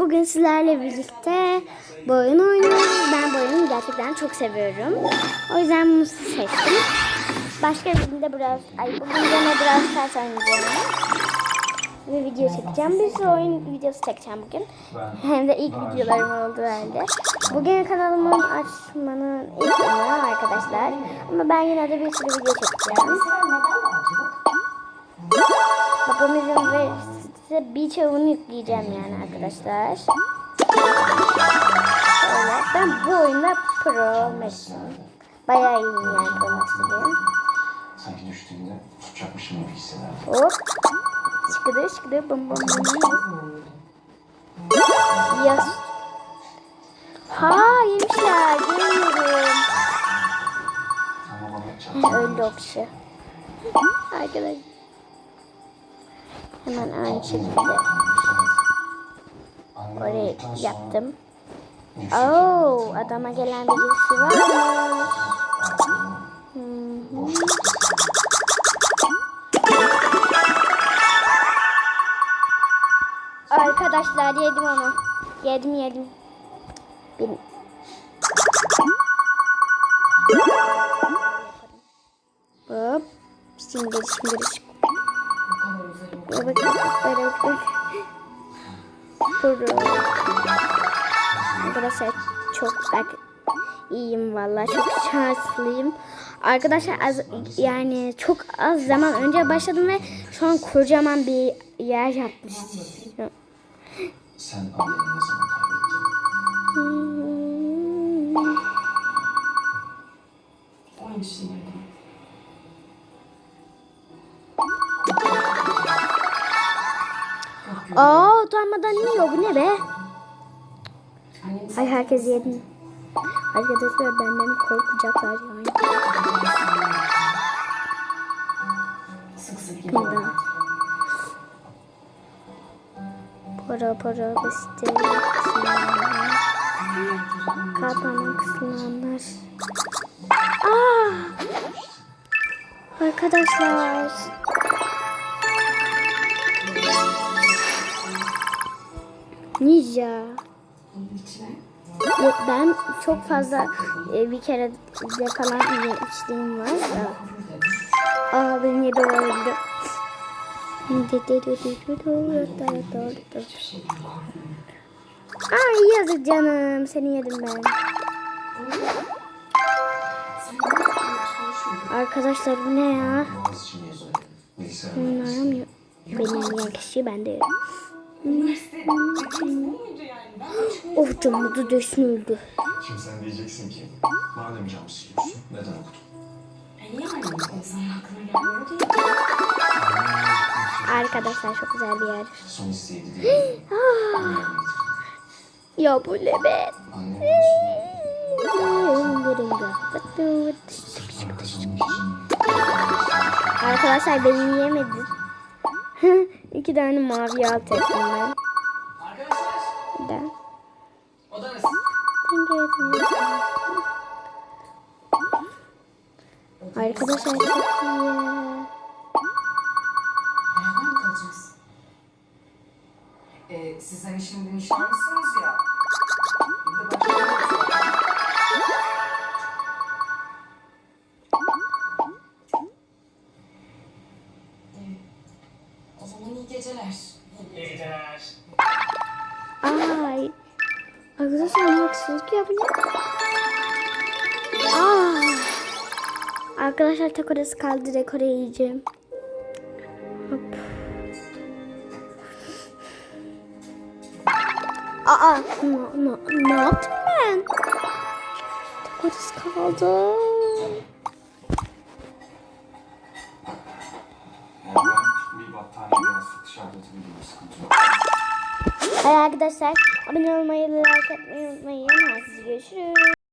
bugün sizlerle birlikte bu oyunu oynuyoruz. Ben bu oyunu gerçekten çok seviyorum. O yüzden bunu seçtim. Başka bir günde biraz, ay bugün yine biraz ters oynayacağım. Ve video çekeceğim. Bir sürü oyun videosu çekeceğim bugün. Hem de ilk videolarım oldu halde. Bugün kanalımın açmanın ilk günü arkadaşlar. Ama ben yine de bir sürü video çekeceğim. Babam izin verirse birçoğunu yükleyeceğim yani arkadaşlar. Şöyle. Ben bu oyunda pro Max'im. Bayağı iyiyim yani pro Max'im. Sanki düştüğünde tutacakmışım gibi hissederdim. Hop. Şıkıdı şıkıdı bum bum bum. Yas. Ha yemişler. Çarptı. Öldü o kişi. Arkadaşlar. Hemen aynı şekilde orayı yaptım. Oo, adama gelen birisi var mı? Arkadaşlar yedim onu. Yedim yedim. Bin. Hop. Şimdi şimdi Bak bak bak bak. Pro. Arkadaşlar çok iyiyim vallahi çok şanslıyım. Arkadaşlar az yani çok az zaman önce başladım ve şu an kocaman bir yer yapmıştım. Sen anneni ne zaman kaybettin? Hmm. Aynı Aa utanmadan yiyor bu ne be? Ay herkes yedi. Arkadaşlar benden korkacaklar yani. sık sık daha. Para para beste. Kapağının kısılanlar. Aa! Arkadaşlar. Ninja. Yok, Ben çok fazla e, bir kere de falan içtiğim var da. Aa benim yedi öldü. Ay yazık canım seni yedim ben. Arkadaşlar bu ne ya? Bunlar mı? Benim yiyen kişiyi ben de. Of canım da düşünüldü. Şimdi sen diyeceksin ki madem cam siliyorsun neden okudun? E. Arkadaşlar çok güzel bir yer. Son isteğiydi. Ya bu ne be? Annemden sonra Arkadaşlar beni yiyemedi. İki tane mavi alt ettim ben. Arkadaşlar Ben. odanız. Arkadaşlar çok iyi. Beraber mi kalacağız? E, siz hani şimdi nişanlısınız ya. Bir de başka geceler. İyi geceler. Ay. Arkadaşlar ne haksızlık ya bu ne? Aa. Arkadaşlar tek orası kaldı dekore yiyeceğim. Hop. Aa, ne, ne, ne yaptım ben? Tek orası kaldı. Yani ben bir battaniye bir yastık dışarıda atabilirim sıkıntı yok. Arkadaşlar abone olmayı, like etmeyi unutmayın. Herkese görüşürüz.